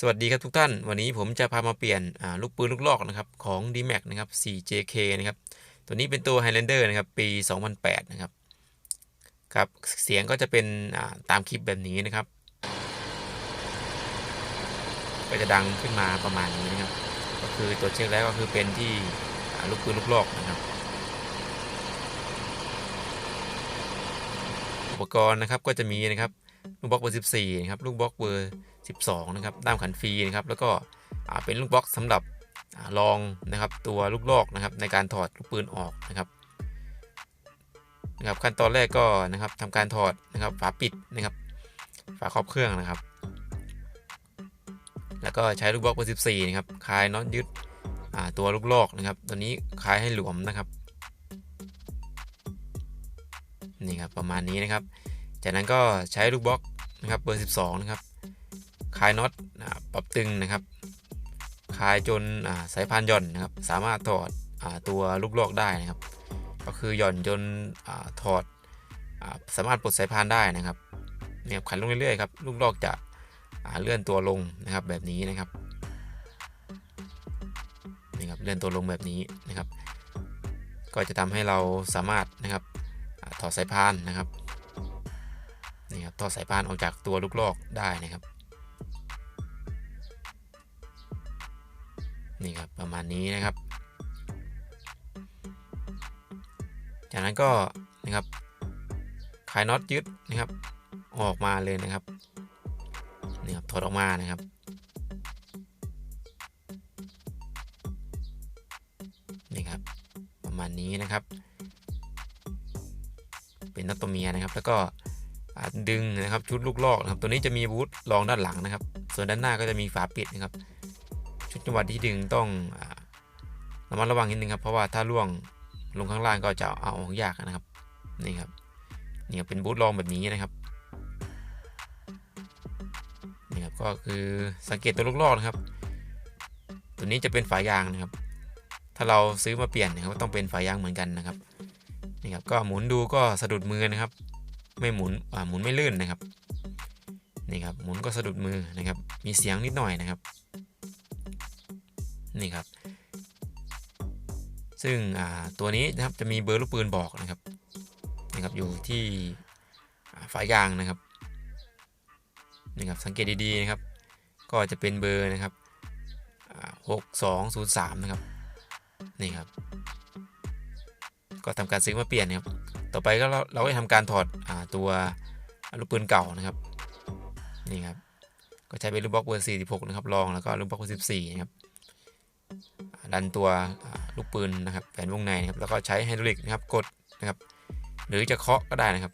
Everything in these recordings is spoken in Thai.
สวัสดีครับทุกท่าน วันนี้ผมจะพามาเปลี่ยนลูกปืนลูกลอกนะครับของ D-Max นะครับ 4JK นะครับ ตัวนี้เป็นตัว Highlander นะครับ ปี 2008 นะครับ ครับ เสียงก็จะเป็นตามคลิปแบบนี้นะครับ ก็จะดังขึ้นมาประมาณนี้นะครับ ก็คือตัวเช็คแล้วก็คือเป็นที่ลูกปืนลูกลอกนะครับ อุปกรณ์นะครับก็จะมีนะครับลูกบล็อกเบอร์ 14 นะครับ ลูกบล็อกเบอร์ 12 นะครับด้ามขันฟรีนะครับแล้วก็เป็นลูกบล็อกสำหรับอ่ารองนะครับตัวลูกลอกนะครับในการถอดลูกปืนออกนะครับนะครับขั้นตอนแรกก็นะครับทำการถอดนะครับฝาปิดนะครับฝาครอบเครื่องนะครับ แล้วก็ใช้ลูกบล็อกเบอร์14นะครับคลายน็อตยึดตัวลูกลอกนะครับ ตัวนี้คลายให้หลวมนะครับนี่ครับประมาณนี้นะครับ จากนั้นก็ใช้ลูกบล็อกนะครับเบอร์ 12 นะครับ ลายน็อตปรับตึงนะครับคลายจนสายพานหย่อนนะครับ สามารถถอดอตัวลูกลอกได้นะครับ ก็คือหย่อนจนอถอดอสามารถปลดสายพานได้นะครับเนี่ยขันลงเรื่อยๆครับลูกลอกจะเลื่อนตัวลงนะครับแบบนี้นะครับนี่ครับเลื่อนตัวลงแบบนี้นะครับ ก็จะทำให้เราสามารถนะครับอถอดสายพานนะครับนี่ครับถอดสายพานออกจากตัวลูกลอกได้นะครับ นี่ครับประมาณนี้นะครับ จากนั้นก็นะครับคลายน็อตยึดนะครับ ออกมาเลยนะครับนี่ครับถอดออกมานะครับนี่ครับประมาณนี้นะครับ เป็นน็อตตัวเมียนะครับ แล้วก็ดึงนะครับชุดลูกลอกนะครับ ตัวนี้จะมีบูทรองด้านหลังนะครับ ส่วนด้านหน้าก็จะมีฝาปิดนะครับ ชุดจังหวะที่ดึงต้องระมัดระวังนิดนึงครับ เพราะว่าถ้าล่วงลงข้างล่างก็จะเอาออกยากนะครับ นี่ครับ นี่ครับเป็นบูทรองแบบนี้นะครับ นี่ครับก็คือสังเกตตัวลูกลอกนะครับ ตัวนี้จะเป็นฝายางนะครับ ถ้าเราซื้อมาเปลี่ยนนะครับต้องเป็นฝายางเหมือนกันนะครับ นี่ครับก็หมุนดูก็สะดุดมือนะครับ ไม่หมุนหมุนไม่ลื่นนะครับ นี่ครับหมุนก็สะดุดมือนะครับ มีเสียงนิดหน่อยนะครับ นี่ครับ ซึ่งตัวนี้นะครับจะมีเบอร์ลูกปืนบอกนะครับนะครับอยู่ที่อ่าฝายางนะครับนี่ครับสังเกตดีๆนะครับ ก็จะเป็นเบอร์นะครับหกสองศูนย์สามนะครับนี่ครับ ก็ทำการซื้อมาเปลี่ยนนะครับ ต่อไปก็เราเราก็จะทำการถอดอตัวลูกปืนเก่านะครับนี่ครับก็ใช้เป็นลูกบล็อกเบอร์46นะครับรองแล้วก็ลูกบล็อกเบอร์14นะครับ ดันตัวลูกปืนนะครับแผนวงในนะครับแล้วก็ใช้ไฮดรอลิกนะครับกดนะครับ หรือจะเคาะก็ได้นะครับ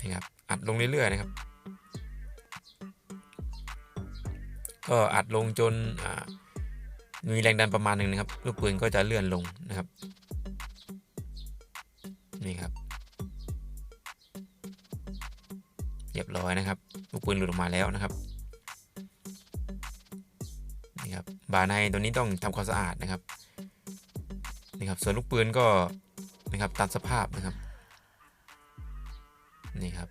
นี่ครับอัดลงเรื่อยๆนะครับ ก็อัดลงจนมีแรงดันประมาณหนึ่งนะครับ ลูกปืนก็จะเลื่อนลงนะครับนี่ครับเรียบร้อยนะครับ ลูกปืนหลุดออกมาแล้วนะครับ ครับบาในตัวนี้ต้องทำความสะอาดนะครับนี่ครับ ส่วนลูกปืนก็นะครับตามสภาพนะครับนี่ครับ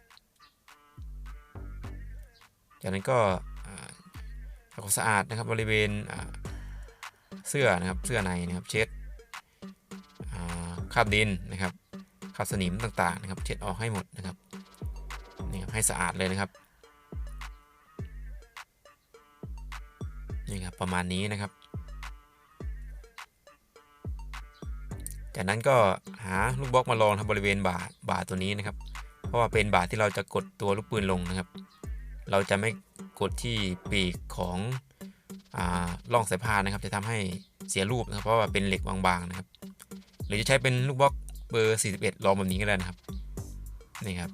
จากนั้นก็ทำความสะอาดนะครับบริเวณเสื้อนะครับเสื้อในนะครับเช็ดคราบดินนะครับคราบสนิมต่างๆนะครับ เช็ดออกให้หมดนะครับนี่ครับให้สะอาดเลยนะครับ ประมาณนี้นะครับ จากนั้นก็หาลูกบล็อกมาลองทำบริเวณบ่าบ่าตัวนี้นะครับ เพราะว่าเป็นบ่าที่เราจะกดตัวลูกปืนลงนะครับ เราจะไม่กดที่ปีกของอล่องสายพานนะครับ จะทำให้เสียรูปนะครับ เพราะว่าเป็นเหล็กบางๆนะครับ หรือจะใช้เป็นลูกบล็อกเบอร์ 41ลองแบบนี้ก็ได้นะครับนี่ครับ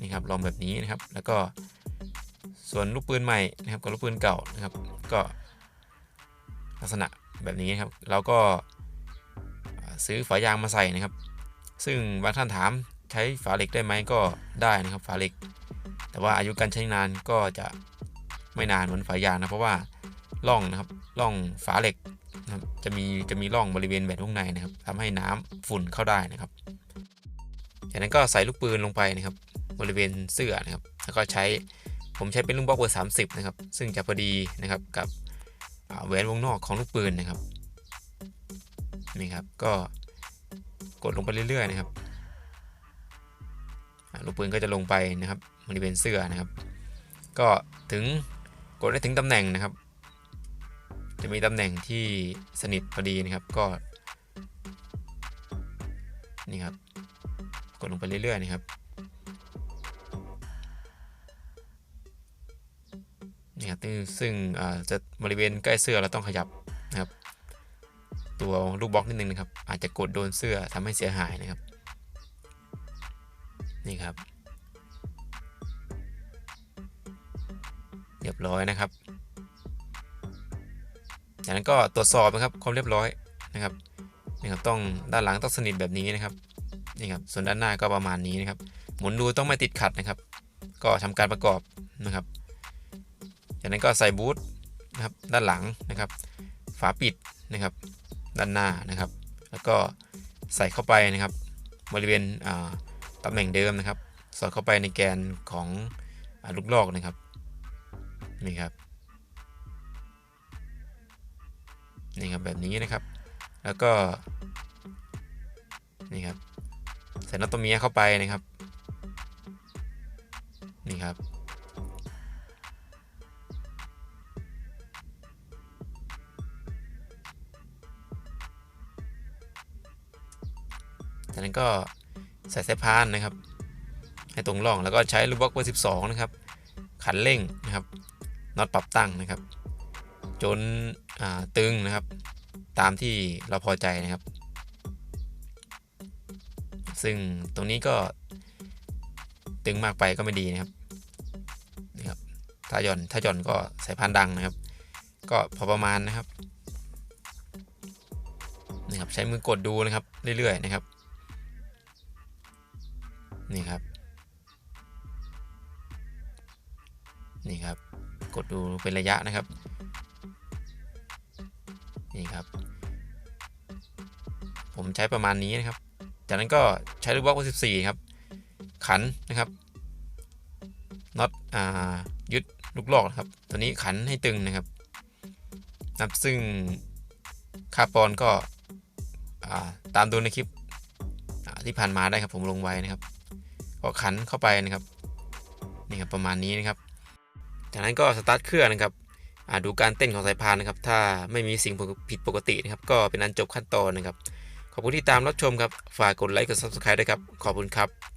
นี่ครับลองแบบนี้นะครับ แล้วก็ ส่วนลูกปืนใหม่นะครับกับลูกปืนเก่านะครับก็ลักษณะแบบนี้ครับเราก็ซื้อฝายางมาใส่นะครับ ซึ่งบางท่านถามใช้ฝาเหล็กได้ไหมก็ได้นะครับฝาเหล็ก แต่ว่าอายุการใช้งานก็จะไม่นานเหมือนฝายางนะเพราะว่าร่องนะครับร่องฝาเหล็กนะจะมีจะมีร่องบริเวณแบตข้างในนะครับทำให้น้ำฝุ่นเข้าได้นะครับ จากนั้นก็ใส่ลูกปืนลงไปนะครับ บริเวณเสื้อนะครับ แล้วก็ใช้ ผมใช้เป็นลูกบล็อกเบอร์30 นะครับ ซึ่งจะพอดีนะครับกับแหวนวงนอกของลูกปืนนะครับนี่ครับก็กดลงไปเรื่อยๆนะครับลูกปืนก็จะลงไปนะครับบริเวณเสื้อนะครับ ก็ถึงกดได้ถึงตำแหน่งนะครับ จะมีตำแหน่งที่สนิทพอดีนะครับก็นี่ครับกดลงไปเรื่อยๆนะครับ ซึ่งจะบริเวณใกล้เสื้อเราต้องขยับนะครับ ตัวลูกบล็อกนิดนึงนะครับ อาจจะกดโดนเสื้อทำให้เสียหายนะครับ นี่ครับ เรียบร้อยนะครับ จากนั้นก็ตรวจสอบนะครับความเรียบร้อยนะครับนี่ครับต้องด้านหลังต้องสนิทแบบนี้นะครับนี่ครับส่วนด้านหน้าก็ประมาณนี้นะครับ หมุนดูต้องไม่ติดขัดนะครับ ก็ทำการประกอบนะครับ จากนั้นก็ใส่บูทนะครับด้านหลังนะครับ ฝาปิดนะครับด้านหน้านะครับ แล้วก็ใส่เข้าไปนะครับบริเวณอ่าตำแหน่งเดิมนะครับ สอดเข้าไปในแกนของอลูกลอกนะครับนี่ครับนี่ครับแบบนี้นะครับ แล้วก็นี่ครับใส่น็อตตัวเมียเข้าไปนะครับนี่ครับ จากนั้นก็ใส่สายพานนะครับ ให้ตรงร่องแล้วก็ใช้ลูกบล็อกเบอร์12 นะครับ ขันเร่งนะครับน็อตปรับตั้งนะครับ จนตึงนะครับ ตามที่เราพอใจนะครับ ซึ่งตรงนี้ก็ตึงมากไปก็ไม่ดีนะครับนี่ครับถ้าหย่อนถ้าหย่อนก็ใส่พานดังนะครับ ก็พอประมาณนะครับนี่ครับ ใช้มือกดดูนะครับเรื่อยๆนะครับ นี่ครับ นี่ครับ กดดูเป็นระยะนะครับ นี่ครับ ผมใช้ประมาณนี้นะครับ จากนั้นก็ใช้ลูกบล็อก14ครับ ขันนะครับน็อตอ่ายึดลูกลอกครับ ตัวนี้ขันให้ตึงนะครับ นับซึ่งค่าปอนก็อ่าตามดูในคลิปอ่าที่ผ่านมาได้ครับผมลงไว้นะครับ ก็ขันเข้าไปนะครับนี่ครับประมาณนี้นะครับ จากนั้นก็สตาร์ทเครื่องนะครับดูการเต้นของสายพานนะครับ ถ้าไม่มีสิ่งผิดปกตินะครับ ก็เป็นอันจบขั้นตอนนะครับ ขอบคุณที่ตามรับชมครับ ฝากกดไลค์กด subscribe ด้วยครับ ขอบคุณครับ